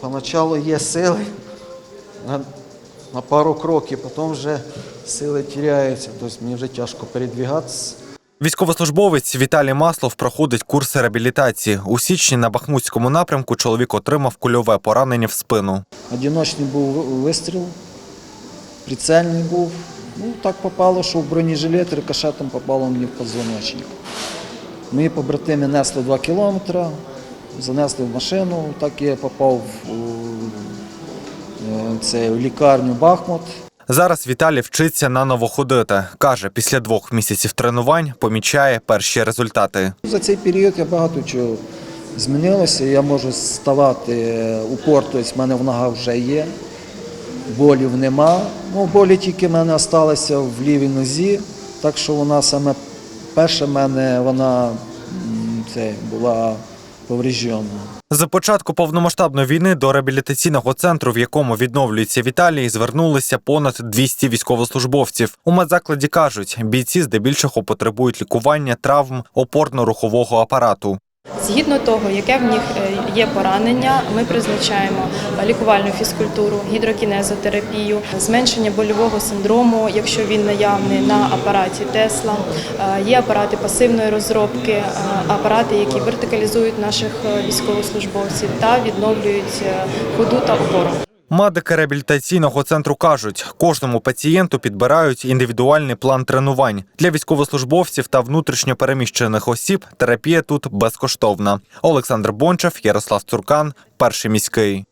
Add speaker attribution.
Speaker 1: Поначалу є сили на, на пару кроків, потім вже сили тіряються. Тобто мені вже тяжко передвігатися.
Speaker 2: Військовослужбовець Віталій Маслов проходить курси реабілітації. У січні на Бахмутському напрямку чоловік отримав кульове поранення в спину.
Speaker 1: Одиночний був вистріл, прицельний був. Ну, так попало, що в бронежилет рикошетом попало мені в позвоночник. Мої побратими несли 2 кілометри, занесли в машину, так я попав в, е, це, в лікарню Бахмут.
Speaker 2: Зараз Віталій вчиться наново ходити. Каже, після двох місяців тренувань помічає перші результати.
Speaker 1: За цей період я багато чого змінилося. Я можу ставати упор, тобто в мене в ногах вже є, болів нема. Ну, болі тільки в мене залишилися в лівій нозі, так що вона саме перша в мене вона це, була повреждена.
Speaker 2: За початку повномасштабної війни до реабілітаційного центру, в якому відновлюється Віталій, звернулися понад 200 військовослужбовців. У медзакладі кажуть, бійці здебільшого потребують лікування травм опорно-рухового апарату.
Speaker 3: Згідно того, яке в них е, є поранення, ми призначаємо лікувальну фізкультуру, гідрокінезотерапію, зменшення больового синдрому, якщо він наявний на апараті Тесла. Е, Є апарати пасивної розробки, е, апарати, які вертикалізують наших військовослужбовців та відновлюють ходу та опору.
Speaker 2: Медики реабілітаційного центру кажуть, кожному пацієнту підбирають індивідуальний план тренувань. Для військовослужбовців та внутрішньопереміщених осіб терапія тут безкоштовна. Олександр Бончев, Ярослав Цуркан, перший міський.